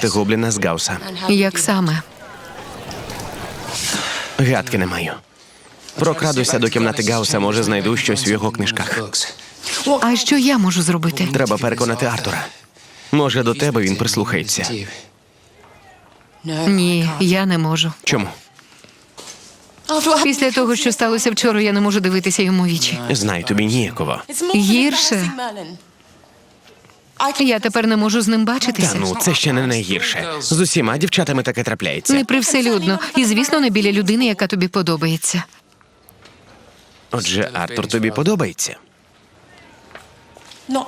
Ти гобліна з Гауса. Як саме? Гадки не маю. Прокрадуся до кімнати Гауса, може знайду щось в його книжках. А що я можу зробити? Треба переконати Артура. Може, до тебе він прислухається. Ні, я не можу. Чому? Після того, що сталося вчора, я не можу дивитися йому вічі. Знай, тобі ніяково. Гірше. Я тепер не можу з ним бачитися. Та ну, це ще не найгірше. З усіма дівчатами таке трапляється. Не привселюдно. І, звісно, не біля людини, яка тобі подобається. Отже, Артур тобі подобається.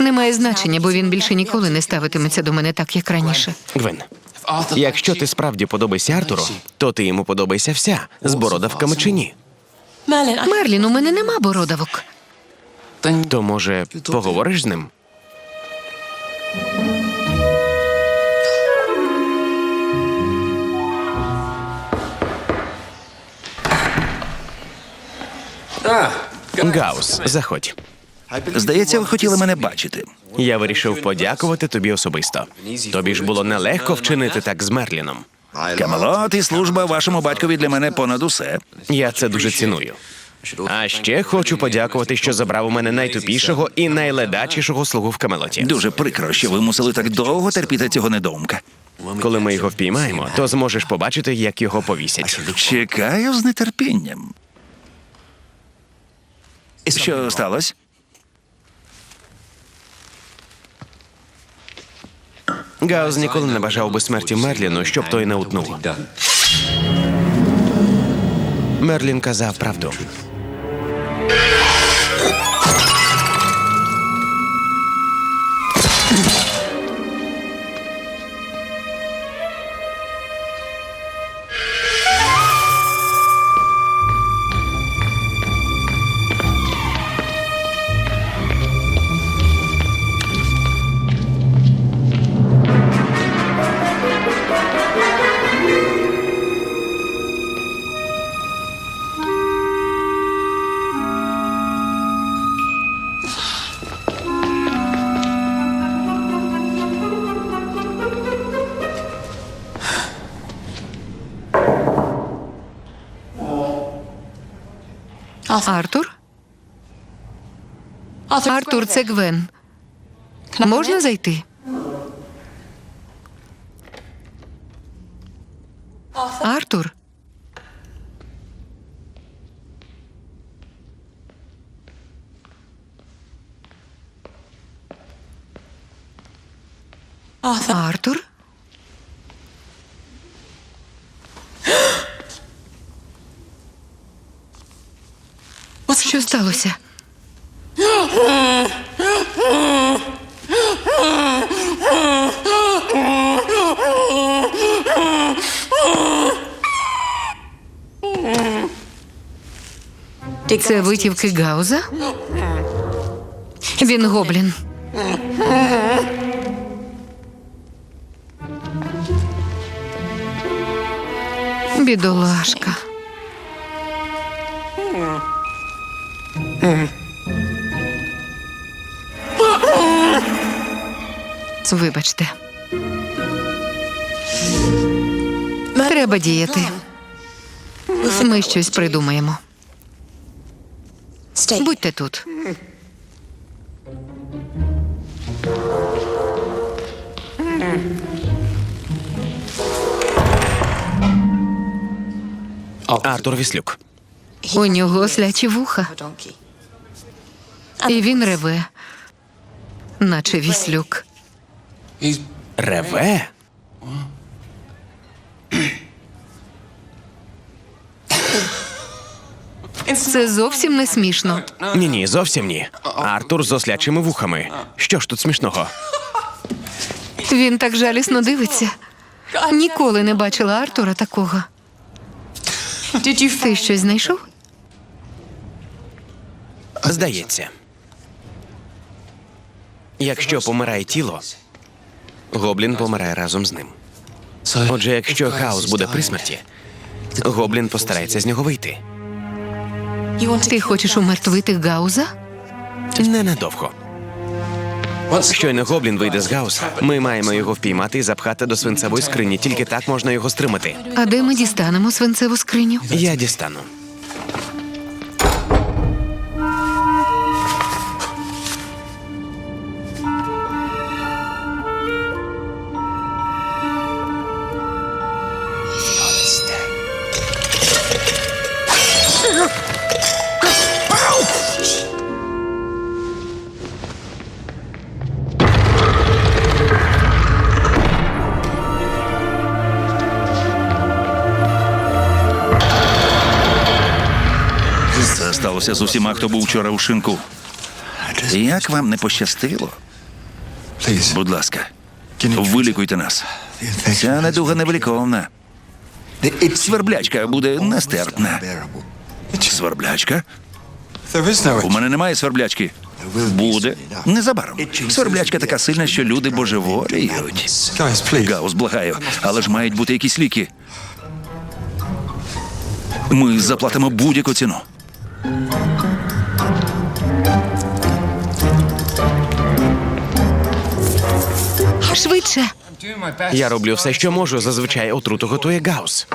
Немає значення, бо він більше ніколи не ставитиметься до мене так, як раніше. Гвен, якщо ти справді подобаєшся Артуру, то ти йому подобаєшся вся з бородавками чи ні. Мерлін, у мене нема бородавок. То може поговориш з ним? Гаус, заходь. Здається, ви хотіли мене бачити. Я вирішив подякувати тобі особисто. Тобі ж було нелегко вчинити так з Мерліном. Камелот і служба вашому батькові для мене понад усе. Я це дуже ціную. А ще хочу подякувати, що забрав у мене найтупішого і найледачішого слугу в Камелоті. Дуже прикро, що ви мусили так довго терпіти цього недоумка. Коли ми його впіймаємо, то зможеш побачити, як його повісять. Чекаю з нетерпінням. Що сталося? Гаус ніколи не бажав би смерті Мерліну, щоб той не утнув. Мерлін казав правду. Артур? Артур, це Гвен. Можна зайти? Артур? Артур? Що сталося? Це витівки Гауза? Він гоблін. Бідолашка. Вибачте. Треба діяти. Ми щось придумаємо. Будьте тут. Артур Віслюк. У нього ослячі вуха. І він реве, наче віслюк. Реве? Це зовсім не смішно. Ні, ні, зовсім ні. Артур з ослячими вухами. Що ж тут смішного? Він так жалісно дивиться. Ніколи не бачила Артура такого. Ти щось знайшов? Здається. Якщо помирає тіло, гоблін помирає разом з ним. Отже, якщо хаос буде при смерті, гоблін постарається з нього вийти. Ти хочеш умертвити Гауза? Ненадовго. Щойно гоблін вийде з Гауса, ми маємо його впіймати і запхати до свинцевої скрині. Тільки так можна його стримати. А де ми дістанемо свинцеву скриню? Я дістану. Сталося з усіма, хто був вчора у шинку. Як вам не пощастило? Будь ласка, вилікуйте нас. Ця недуга невиліковна. Сверблячка буде нестерпна. Сверблячка? У мене немає сверблячки. Буде незабаром. Сверблячка така сильна, що люди божеволіють. Гаус, благаю, але ж мають бути якісь ліки. Ми заплатимо будь-яку ціну. Швидше. Я роблю все, що можу. Зазвичай отруту готує Гаус.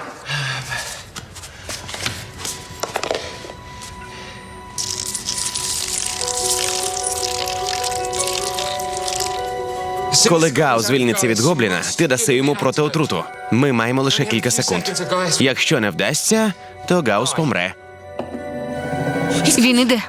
Коли Гаус звільниться від гобліна, ти даси йому проти отруту. Ми маємо лише кілька секунд. Якщо не вдасться, то Гаус помре. Він іде.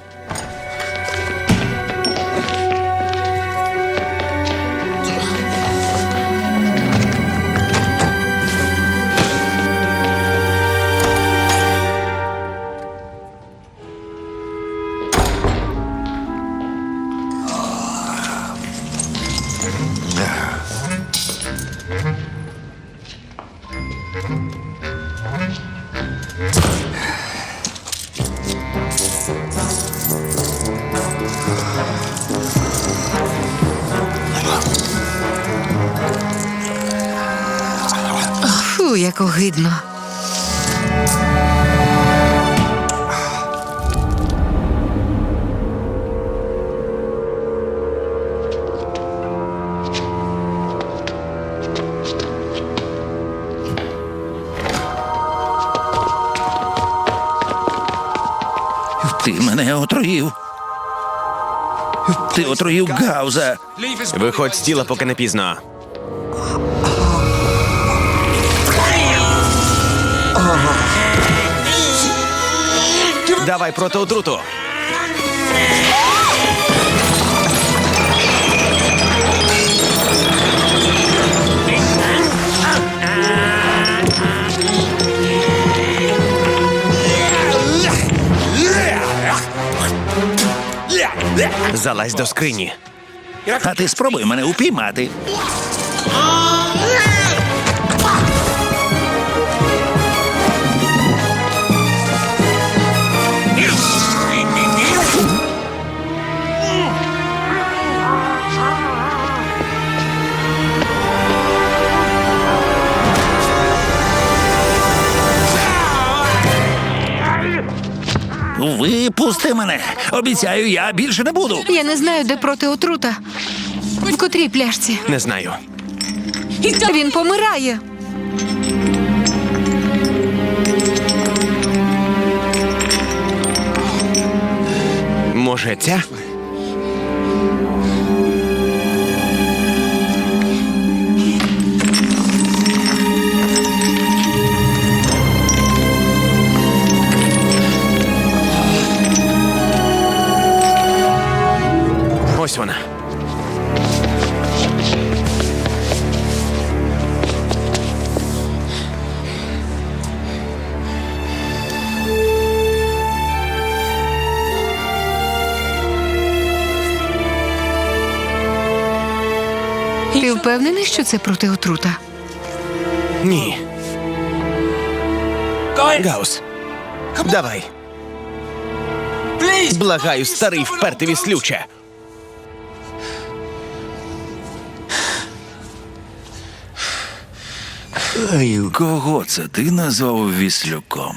Фу, як огидно. Ти мене отруїв. Ти отруїв Гауза. Виходь з тіла, поки не пізно. Давай проти отруту. Залазь до скрині. А ти спробуй мене упіймати. Випусти мене. Обіцяю, я більше не буду. Я не знаю, де проти отрута. В котрій пляшці. Не знаю. Він помирає. Може, ця? Ти впевнений, що це проти отрута? Ні. Гаус. Давай. Благаю, старий впертий віслюче. Кого це ти назвав віслюком?